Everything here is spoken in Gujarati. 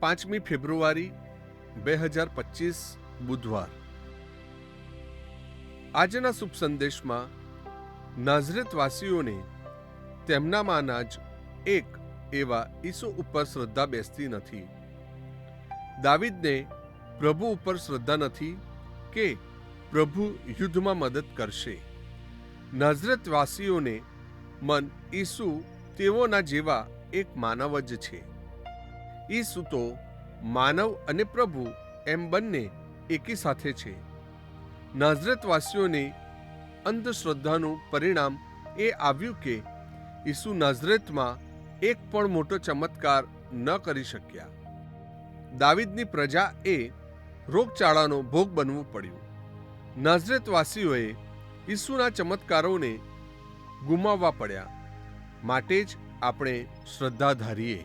પાંચમી ફેબ્રુઆરી બે હજાર પચીસ બુધવાર. આજના શુભ સંદેશમાં નાઝરેતવાસીઓને તેમનામાંના જ એક એવા ઈસુ ઉપર શ્રદ્ધા બેસતી નથી. દાવિદને પ્રભુ ઉપર શ્રદ્ધા નથી કે પ્રભુ યુદ્ધમાં મદદ કરશે. નાઝરેતવાસીઓને મન ઈસુ તેઓના જેવા એક માનવ જ છે. ઈસુ તો માનવ અને પ્રભુ એમ બંને એકી સાથે છે. નાઝરેતવાસીઓની અંધશ્રદ્ધાનું પરિણામ એ આવ્યું કે ઈસુ નાઝરેતમાં એક પણ મોટો ચમત્કાર ન કરી શક્યા. દાવિદની પ્રજા એ રોગચાળાનો ભોગ બનવું પડ્યું. નાઝરેતવાસીઓએ ઈસુના ચમત્કારોને ગુમાવવા પડ્યા. માટે જ આપણે શ્રદ્ધા ધારીએ.